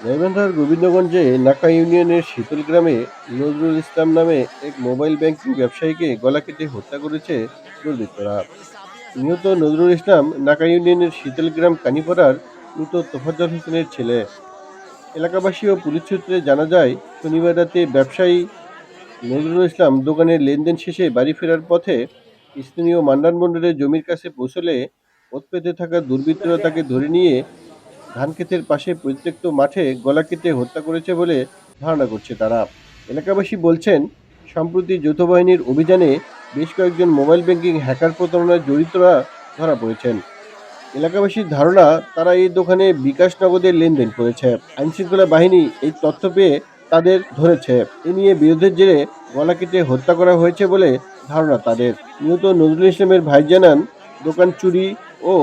গাইবান্ধার গোবিন্দগঞ্জে নাকা ইউনিয়নের শীতল গ্রামে নজরুল ইসলাম নামে এক মোবাইল ব্যাংকিং ব্যবসায়ীকে গলা কেটে হত্যা করেছে দুর্বৃত্তরা। নিহত নজরুল ইসলাম নাকা ইউনিয়নের শীতল গ্রাম কানিপাড়ার মৃত তোফাজ্জল হোসেনের ছেলে। এলাকাবাসী ও পুলিশ সূত্রে জানা যায়, শনিবার রাতে ব্যবসায়ী নজরুল ইসলাম দোকানের লেনদেন শেষে বাড়ি ফেরার পথে স্থানীয় মান্নান মণ্ডলের জমির কাছে পৌঁছলে পথ পেতে থাকা দুর্বৃত্তরা তাকে ধরে নিয়ে ধান ক্ষেতের পাশে পরিত্যক্ত মাঠে গলা কেটে হত্যা করেছে বলে ধারণা করছে তারা। এলাকাবাসী বলছেন, সম্প্রতি যৌথ বাহিনীর অভিযানে বেশ কয়েকজন মোবাইল ব্যাংকিং হ্যাকার প্রতারণায় জড়িতরা ধরা পড়েছেন। এলাকাবাসীর ধারণা, তারা এই দোকানে বিকাশ নগদের লেনদেন করেছে। আইনশৃঙ্খলা বাহিনী এই তথ্য পেয়ে তাদের ধরেছে। এ নিয়ে বিরোধের জেরে গলা কেটে হত্যা করা হয়েছে বলে ধারণা তাদের। নিহত নজরুল ইসলামের ভাই জানান, দোকান চুরি ও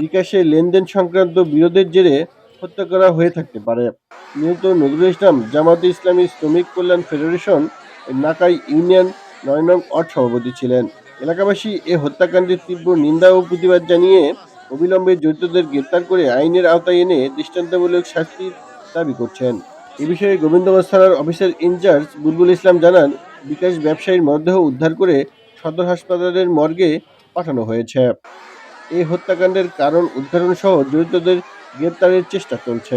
বিকাশে লেনদেন সংক্রান্ত বিরোধের জেরে হত্যা করা হয়ে থাকতে পারে। নিহত নজরুল ইসলাম, জামাতে ইসলামী শ্রমিক কল্যাণ ফেডারেশন, নাকাই ইউনিয়ন, নয় নং ওয়ার্ড সভাপতি ছিলেন। এলাকাবাসী এ হত্যাকাণ্ডের তীব্র নিন্দা ও প্রতিবাদ জানিয়ে অবিলম্বে জড়িতদের গ্রেপ্তার করে আইনের আওতায় এনে দৃষ্টান্তমূলক শাস্তির দাবি করছেন। এ বিষয়ে গোবিন্দগঞ্জ থানার অফিসার ইনচার্জ বুলবুল ইসলাম জানান, বিকাশ ব্যবসায়ীর মরদেহ উদ্ধার করে সদর হাসপাতালের মর্গে পাঠানো হয়েছে। এই হত্যাকাণ্ডের কারণ উদ্ঘাটন সহ জড়িতদের গ্রেপ্তারের চেষ্টা চলছে।